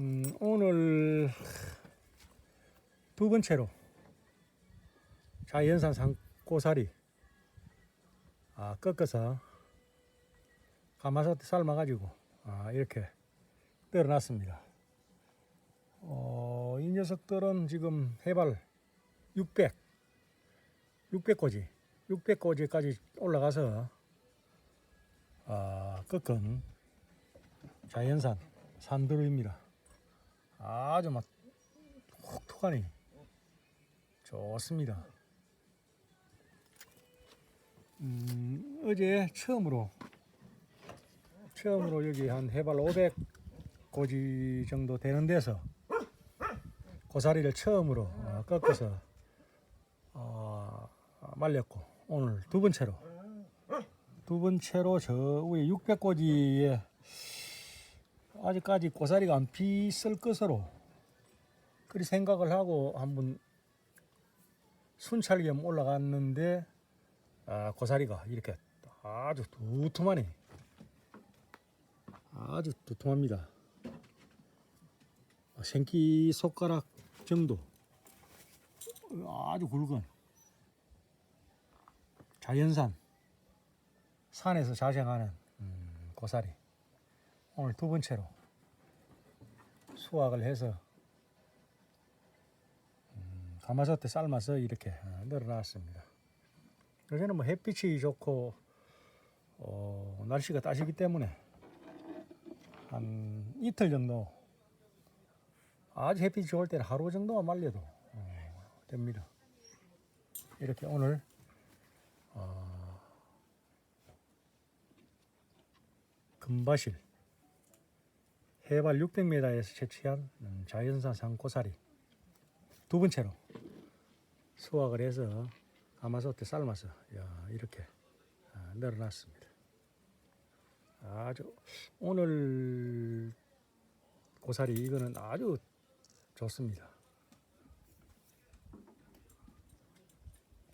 음, 오늘 두 번째로 자연산 산고사리 아, 꺾어서 가마솥에 삶아가지고 아, 이렇게 떨어놨습니다. 어, 이 녀석들은 지금 해발 600, 600꼬지, 600꼬지까지 올라가서 아, 꺾은 자연산 산두루입니다. 아주 막 톡톡하니 좋습니다. 음, 어제 처음으로 처음으로 여기 한 해발 500 고지 정도 되는 데서 고사리를 처음으로 어, 꺾어서 어, 말렸고 오늘 두 번째로 두 번째로 저 위에 600 고지에 아직까지 고사리가 안 피있을 것으로 그리 생각을 하고 한번 순찰 겸 올라갔는데 아, 고사리가 이렇게 아주 두툼하니 아주 두툼합니다. 아, 생기 손가락 정도. 아주 굵은. 자연산. 산에서 자생하는 음, 고사리. 오늘 두 번째로 수확을 해서 음, 가마솥에 삶아서 이렇게 어, 널어놨습니다. 요새는 뭐 햇빛이 좋고 어, 날씨가 따시기 때문에 한 이틀 정도 아주 햇빛이 좋을 때는 하루 정도만 말려도 어, 됩니다. 이렇게 오늘 어, 금바실 해발 600m에서 채취한 음, 자연산 산고사리 두 번째로 수확을 해서 가마솥에 삶아서 야, 이렇게 아, 널어놨습니다. 아주 오늘 고사리 이거는 아주 좋습니다.